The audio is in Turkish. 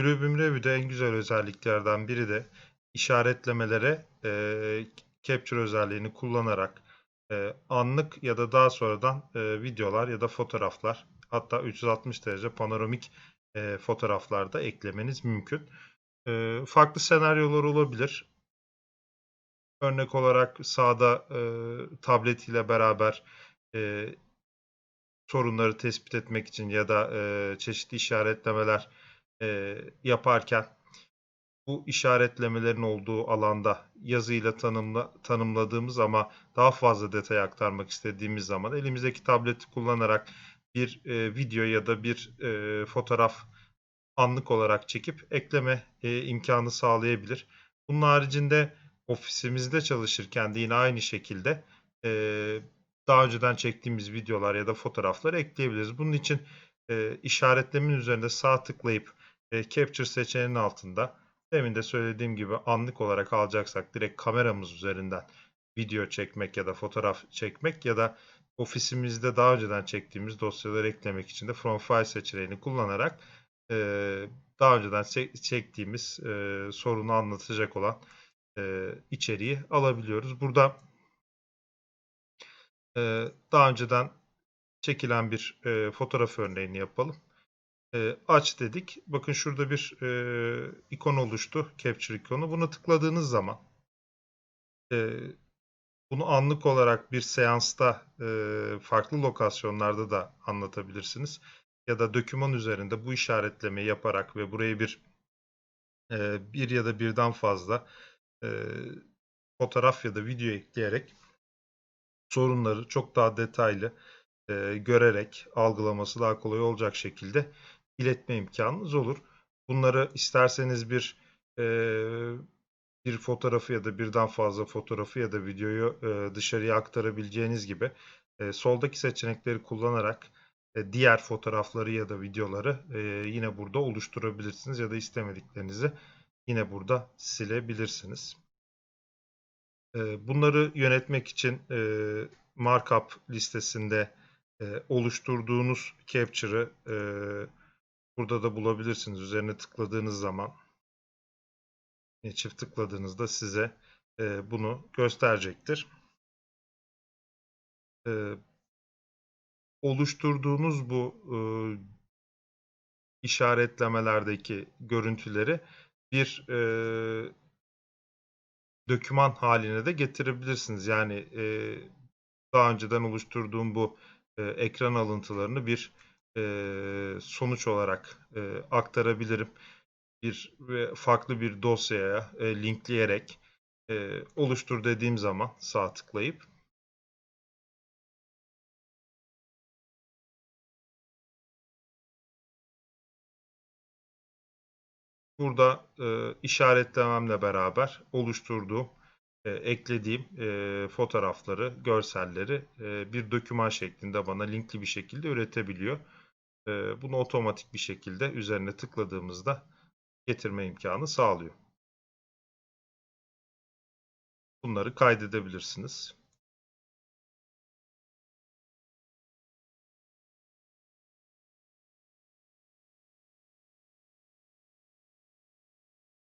Bluebeam Review'de en güzel özelliklerden biri de işaretlemelere e, Capture özelliğini kullanarak e, anlık ya da daha sonradan e, videolar ya da fotoğraflar hatta 360 derece panoramik e, fotoğraflar da eklemeniz mümkün. E, farklı senaryolar olabilir. Örnek olarak sağda e, tablet ile beraber e, sorunları tespit etmek için ya da e, çeşitli işaretlemeler e, yaparken bu işaretlemelerin olduğu alanda yazıyla tanımla, tanımladığımız ama daha fazla detay aktarmak istediğimiz zaman elimizdeki tableti kullanarak bir e, video ya da bir e, fotoğraf anlık olarak çekip ekleme e, imkanı sağlayabilir. Bunun haricinde ofisimizde çalışırken de yine aynı şekilde e, daha önceden çektiğimiz videolar ya da fotoğrafları ekleyebiliriz. Bunun için e, işaretlemin üzerinde sağ tıklayıp e, Capture seçeneğinin altında demin de söylediğim gibi anlık olarak alacaksak direkt kameramız üzerinden video çekmek ya da fotoğraf çekmek ya da ofisimizde daha önceden çektiğimiz dosyaları eklemek için de From File seçeneğini kullanarak e, daha önceden çektiğimiz e, sorunu anlatacak olan e, içeriği alabiliyoruz. Burada e, daha önceden çekilen bir e, fotoğraf örneğini yapalım. E, aç dedik. Bakın şurada bir e, ikon oluştu. Capture ikonu. Buna tıkladığınız zaman e, bunu anlık olarak bir seansta e, farklı lokasyonlarda da anlatabilirsiniz. Ya da döküman üzerinde bu işaretlemeyi yaparak ve burayı bir e, bir ya da birden fazla e, fotoğraf ya da video ekleyerek sorunları çok daha detaylı e, görerek algılaması daha kolay olacak şekilde iletme imkanınız olur. Bunları isterseniz bir e, bir fotoğrafı ya da birden fazla fotoğrafı ya da videoyu e, dışarıya aktarabileceğiniz gibi e, soldaki seçenekleri kullanarak e, diğer fotoğrafları ya da videoları e, yine burada oluşturabilirsiniz ya da istemediklerinizi yine burada silebilirsiniz. E, bunları yönetmek için e, markup listesinde e, oluşturduğunuz capture'ı e, burada da bulabilirsiniz. Üzerine tıkladığınız zaman e, çift tıkladığınızda size e, bunu gösterecektir. E, oluşturduğunuz bu işaretlemelerdeki görüntüleri bir döküman haline de getirebilirsiniz. Yani daha önceden oluşturduğum bu ekran alıntılarını bir e, sonuç olarak e, aktarabilirim. Bir ve farklı bir dosyaya e, linkleyerek e, oluştur dediğim zaman sağ tıklayıp burada e, işaretlememle beraber oluşturduğum e, eklediğim e, fotoğrafları, görselleri e, bir doküman şeklinde bana linkli bir şekilde üretebiliyor. E, bunu otomatik bir şekilde üzerine tıkladığımızda getirme imkanı sağlıyor. Bunları kaydedebilirsiniz.